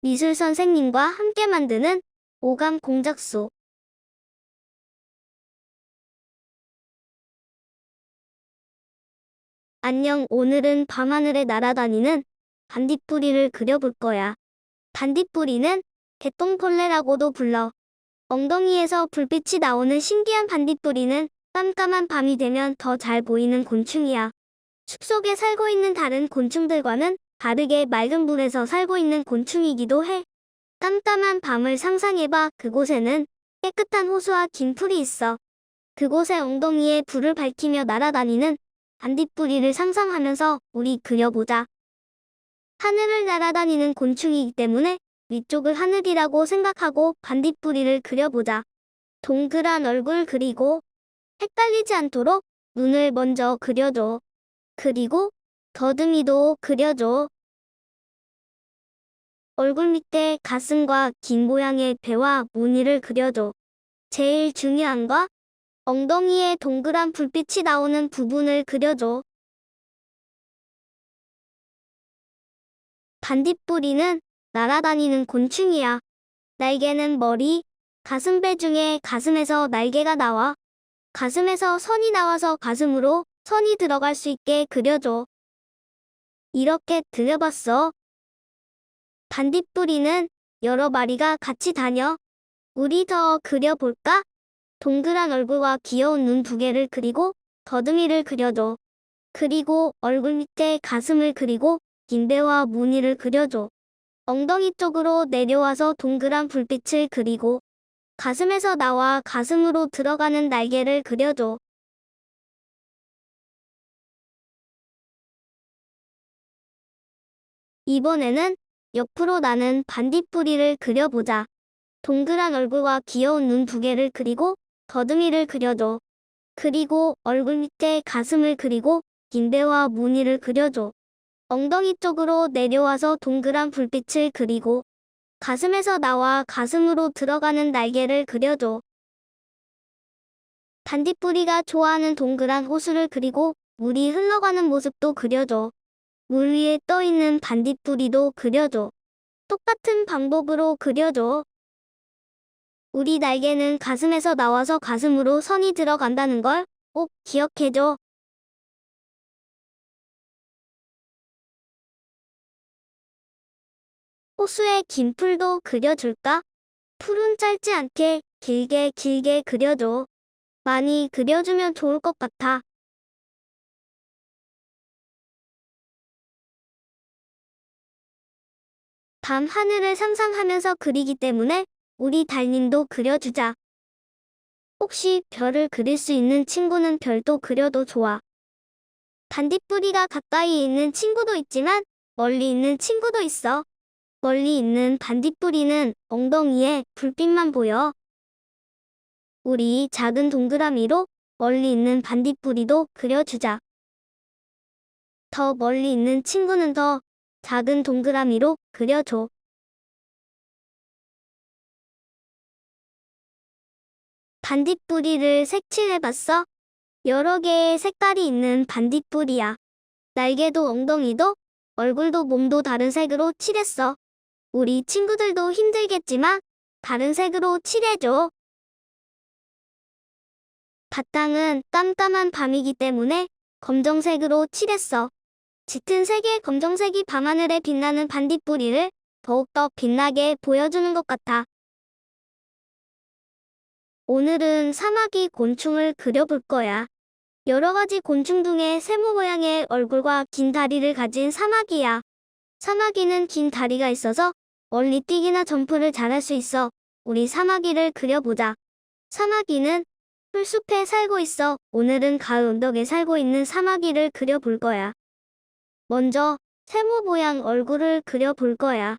미술 선생님과 함께 만드는 오감 공작소. 안녕, 오늘은 밤하늘에 날아다니는 반딧불이를 그려볼 거야. 반딧불이는 개똥벌레라고도 불러. 엉덩이에서 불빛이 나오는 신기한 반딧불이는 깜깜한 밤이 되면 더 잘 보이는 곤충이야. 숲속에 살고 있는 다른 곤충들과는 다르게 맑은 물에서 살고 있는 곤충이기도 해. 깜깜한 밤을 상상해봐. 그곳에는 깨끗한 호수와 긴 풀이 있어. 그곳의 엉덩이에 불을 밝히며 날아다니는 반딧불이를 상상하면서 우리 그려보자. 하늘을 날아다니는 곤충이기 때문에 위쪽을 하늘이라고 생각하고 반딧불이를 그려보자. 동그란 얼굴 그리고 헷갈리지 않도록 눈을 먼저 그려줘. 그리고 더듬이도 그려줘. 얼굴 밑에 가슴과 긴 모양의 배와 무늬를 그려줘. 제일 중요한 거 엉덩이에 동그란 불빛이 나오는 부분을 그려줘. 반딧불이는 날아다니는 곤충이야. 날개는 머리, 가슴배 중에 가슴에서 날개가 나와. 가슴에서 선이 나와서 가슴으로 선이 들어갈 수 있게 그려줘. 이렇게 그려봤어. 반딧불이는 여러 마리가 같이 다녀. 우리 더 그려볼까? 동그란 얼굴과 귀여운 눈 두 개를 그리고 더듬이를 그려줘. 그리고 얼굴 밑에 가슴을 그리고 긴 배와 무늬를 그려줘. 엉덩이 쪽으로 내려와서 동그란 불빛을 그리고 가슴에서 나와 가슴으로 들어가는 날개를 그려줘. 이번에는 옆으로 나는 반딧불이를 그려보자. 동그란 얼굴과 귀여운 눈 두 개를 그리고 더듬이를 그려줘. 그리고 얼굴 밑에 가슴을 그리고 긴 배와 무늬를 그려줘. 엉덩이 쪽으로 내려와서 동그란 불빛을 그리고 가슴에서 나와 가슴으로 들어가는 날개를 그려줘. 반딧불이가 좋아하는 동그란 호수를 그리고 물이 흘러가는 모습도 그려줘. 물 위에 떠 있는 반딧불이도 그려줘. 똑같은 방법으로 그려줘. 우리 날개는 가슴에서 나와서 가슴으로 선이 들어간다는 걸 꼭 기억해줘. 호수에 긴 풀도 그려줄까? 풀은 짧지 않게 길게 길게 그려줘. 많이 그려주면 좋을 것 같아. 밤 하늘을 상상하면서 그리기 때문에 우리 달님도 그려주자. 혹시 별을 그릴 수 있는 친구는 별도 그려도 좋아. 반딧불이가 가까이 있는 친구도 있지만 멀리 있는 친구도 있어. 멀리 있는 반딧불이는 엉덩이에 불빛만 보여. 우리 작은 동그라미로 멀리 있는 반딧불이도 그려주자. 더 멀리 있는 친구는 더 작은 동그라미로 그려줘. 반딧불이를 색칠해봤어? 여러 개의 색깔이 있는 반딧불이야. 날개도 엉덩이도 얼굴도 몸도 다른 색으로 칠했어. 우리 친구들도 힘들겠지만 다른 색으로 칠해줘. 바탕은 깜깜한 밤이기 때문에 검정색으로 칠했어. 짙은 색의 검정색이 밤하늘에 빛나는 반딧불이를 더욱더 빛나게 보여주는 것 같아. 오늘은 사마귀 곤충을 그려볼 거야. 여러 가지 곤충 중에 세모 모양의 얼굴과 긴 다리를 가진 사마귀야. 사마귀는 긴 다리가 있어서 멀리 뛰기나 점프를 잘할 수 있어. 우리 사마귀를 그려보자. 사마귀는 풀숲에 살고 있어. 오늘은 가을 언덕에 살고 있는 사마귀를 그려볼 거야. 먼저 세모 모양 얼굴을 그려볼 거야.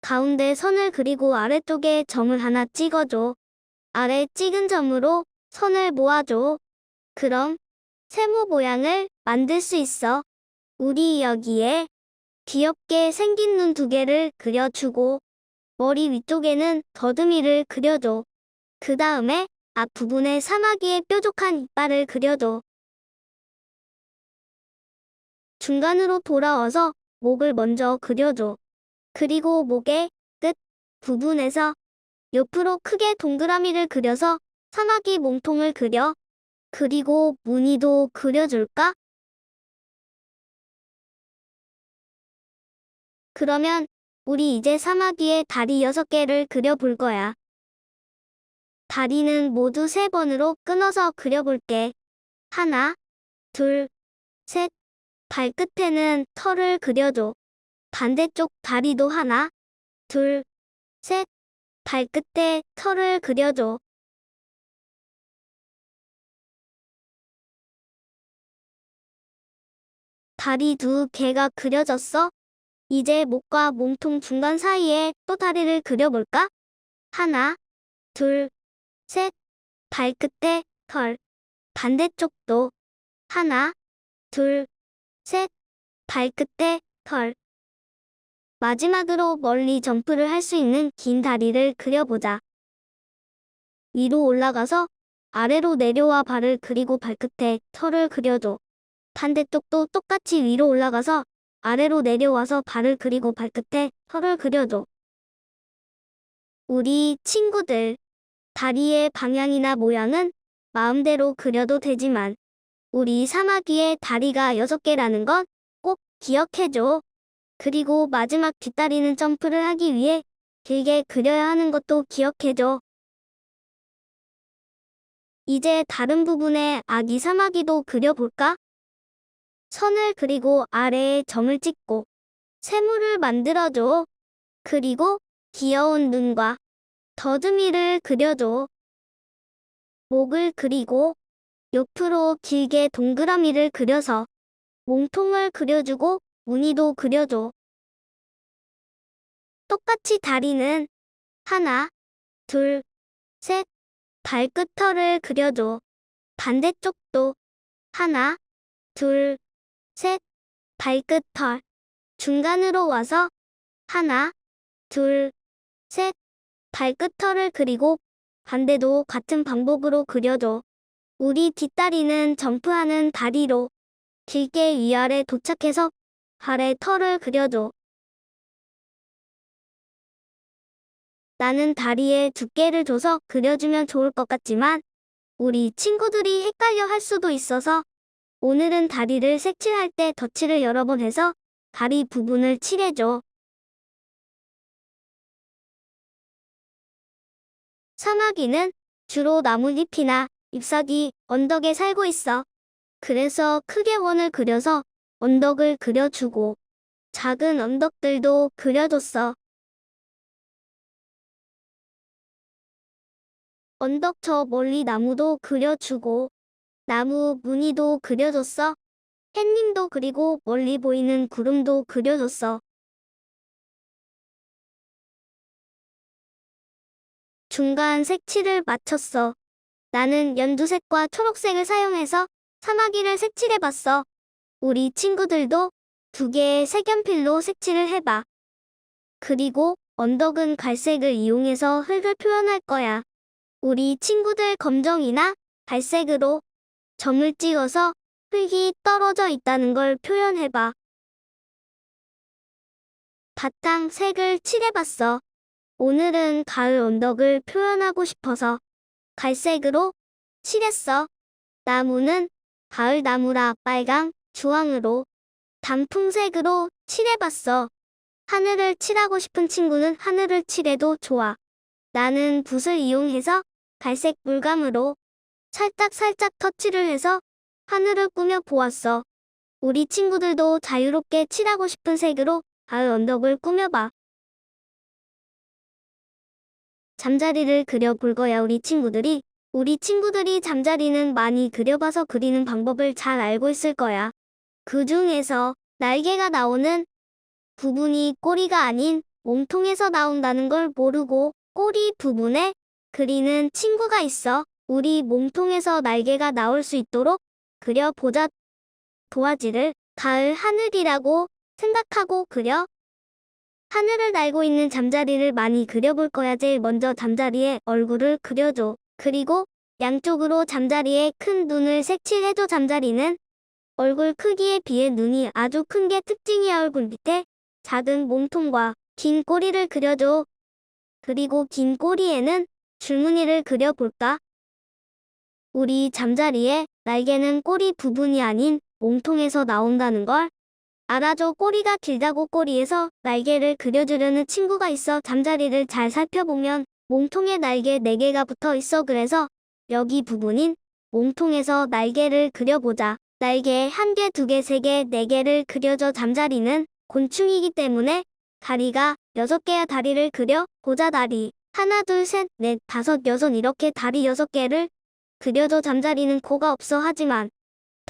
가운데 선을 그리고 아래쪽에 점을 하나 찍어줘. 아래 찍은 점으로 선을 모아줘. 그럼 세모 모양을 만들 수 있어. 우리 여기에 귀엽게 생긴 눈 두 개를 그려주고 머리 위쪽에는 더듬이를 그려줘. 그 다음에 앞부분에 사마귀의 뾰족한 이빨을 그려줘. 중간으로 돌아와서 목을 먼저 그려줘. 그리고 목에 부분에서 옆으로 크게 동그라미를 그려서 사마귀 몸통을 그려. 그리고 무늬도 그려줄까? 그러면 우리 이제 사마귀의 다리 6개를 그려볼 거야. 다리는 모두 3번으로 끊어서 그려볼게. 하나, 둘, 셋. 발끝에는 털을 그려줘. 반대쪽 다리도 하나, 둘, 셋. 발끝에 털을 그려줘. 다리 두 개가 그려졌어? 이제 목과 몸통 중간 사이에 또 다리를 그려볼까? 하나, 둘, 셋. 발끝에 털. 반대쪽도 하나, 둘, 셋. 발끝에 털. 마지막으로 멀리 점프를 할 수 있는 긴 다리를 그려보자. 위로 올라가서 아래로 내려와 발을 그리고 발끝에 털을 그려줘. 반대쪽도 똑같이 위로 올라가서 아래로 내려와서 발을 그리고 발끝에 털을 그려줘. 우리 친구들, 다리의 방향이나 모양은 마음대로 그려도 되지만 우리 사마귀의 다리가 6개라는 건꼭 기억해줘. 그리고 마지막 뒷다리는 점프를 하기 위해 길게 그려야 하는 것도 기억해줘. 이제 다른 부분에 아기 사마귀도 그려볼까? 선을 그리고 아래에 점을 찍고 세모를 만들어줘. 그리고 귀여운 눈과 더듬이를 그려줘. 목을 그리고 옆으로 길게 동그라미를 그려서 몸통을 그려주고 무늬도 그려줘. 똑같이 다리는 하나, 둘, 셋. 발끝털을 그려줘. 반대쪽도 하나, 둘, 셋. 발끝털. 중간으로 와서 하나, 둘, 셋. 발끝털을 그리고 반대도 같은 방법으로 그려줘. 우리 뒷다리는 점프하는 다리로 길게 위아래 도착해서 발에 털을 그려줘. 나는 다리에 두께를 줘서 그려주면 좋을 것 같지만 우리 친구들이 헷갈려 할 수도 있어서 오늘은 다리를 색칠할 때 덧칠을 여러 번 해서 다리 부분을 칠해줘. 사마귀는 주로 나뭇잎이나 잎사귀, 언덕에 살고 있어. 그래서 크게 원을 그려서 언덕을 그려주고 작은 언덕들도 그려줬어. 언덕 저 멀리 나무도 그려주고 나무 무늬도 그려줬어. 햇님도 그리고 멀리 보이는 구름도 그려줬어. 중간 색칠을 마쳤어. 나는 연두색과 초록색을 사용해서 사마귀를 색칠해봤어. 우리 친구들도 두 개의 색연필로 색칠을 해봐. 그리고 언덕은 갈색을 이용해서 흙을 표현할 거야. 우리 친구들 검정이나 갈색으로 점을 찍어서 흙이 떨어져 있다는 걸 표현해봐. 바탕 색을 칠해봤어. 오늘은 가을 언덕을 표현하고 싶어서 갈색으로 칠했어. 나무는 가을 나무라 빨강, 주황으로 단풍색으로 칠해봤어. 하늘을 칠하고 싶은 친구는 하늘을 칠해도 좋아. 나는 붓을 이용해서 갈색 물감으로 살짝살짝 터치를 해서 하늘을 꾸며 보았어. 우리 친구들도 자유롭게 칠하고 싶은 색으로 가을 언덕을 꾸며봐. 잠자리를 그려볼 거야 우리 친구들이. 우리 친구들이 잠자리는 많이 그려봐서 그리는 방법을 잘 알고 있을 거야. 그 중에서 날개가 나오는 부분이 꼬리가 아닌 몸통에서 나온다는 걸 모르고 꼬리 부분에 그리는 친구가 있어. 우리 몸통에서 날개가 나올 수 있도록 그려보자. 도화지를 가을 하늘이라고 생각하고 그려. 하늘을 날고 있는 잠자리를 많이 그려볼 거야. 제일 먼저 잠자리의 얼굴을 그려줘. 그리고 양쪽으로 잠자리에 큰 눈을 색칠해줘. 잠자리는 얼굴 크기에 비해 눈이 아주 큰 게 특징이야. 얼굴 밑에 작은 몸통과 긴 꼬리를 그려줘. 그리고 긴 꼬리에는 줄무늬를 그려볼까? 우리 잠자리에 날개는 꼬리 부분이 아닌 몸통에서 나온다는 걸 알아줘. 꼬리가 길다고 꼬리에서 날개를 그려주려는 친구가 있어 잠자리를 잘 살펴보면 몸통에 날개 4개가 붙어 있어. 그래서 여기 부분인 몸통에서 날개를 그려보자. 날개 1개, 2개, 3개, 4개를 그려줘. 잠자리는 곤충이기 때문에 다리가 6개야 다리를 그려 보자. 다리 하나 둘 셋 넷 다섯 여섯 이렇게 다리 6개를 그려줘. 잠자리는 코가 없어. 하지만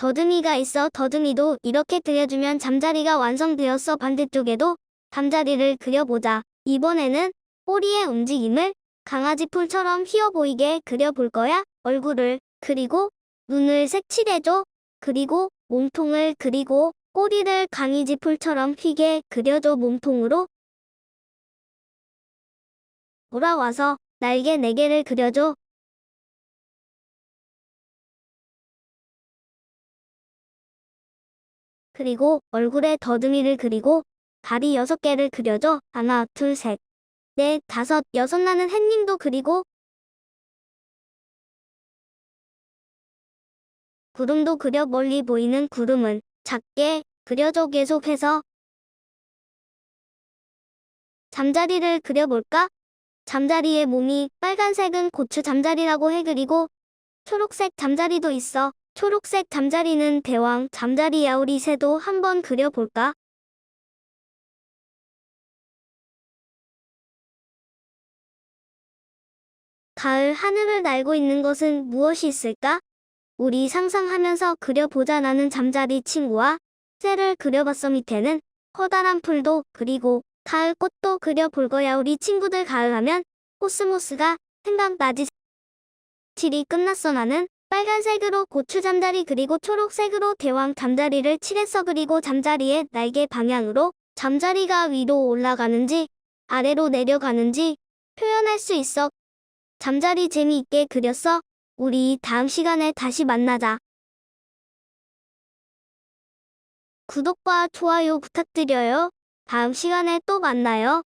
더듬이가 있어 더듬이도 이렇게 그려주면 잠자리가 완성되었어 반대쪽에도 잠자리를 그려보자. 이번에는 꼬리의 움직임을 강아지 풀처럼 휘어 보이게 그려볼 거야. 얼굴을 그리고 눈을 색칠해줘. 그리고 몸통을 그리고 꼬리를 강아지 풀처럼 휘게 그려줘 몸통으로. 돌아와서 날개 4개를 그려줘 그리고 얼굴에 더듬이를 그리고 다리 6개를 그려줘. 하나, 둘, 셋, 넷, 다섯, 여섯 나는 햇님도 그리고 구름도 그려 멀리 보이는 구름은 작게 그려줘 계속해서 잠자리를 그려볼까? 잠자리의 몸이 빨간색은 고추 잠자리라고 해 그리고 초록색 잠자리도 있어. 초록색 잠자리는 대왕 잠자리 야 우리 새도 한번 그려볼까? 가을 하늘을 날고 있는 것은 무엇이 있을까? 우리 상상하면서 그려보자 나는 잠자리 친구와 새를 그려봤어 밑에는 커다란 풀도 그리고 가을 꽃도 그려볼 거야 우리 친구들 가을 하면 코스모스가 생각나지 칠이 끝났어 나는 빨간색으로 고추 잠자리 그리고 초록색으로 대왕 잠자리를 칠했어 그리고 잠자리의 날개 방향으로 잠자리가 위로 올라가는지 아래로 내려가는지 표현할 수 있어. 잠자리 재미있게 그렸어. 우리 다음 시간에 다시 만나자. 구독과 좋아요 부탁드려요. 다음 시간에 또 만나요.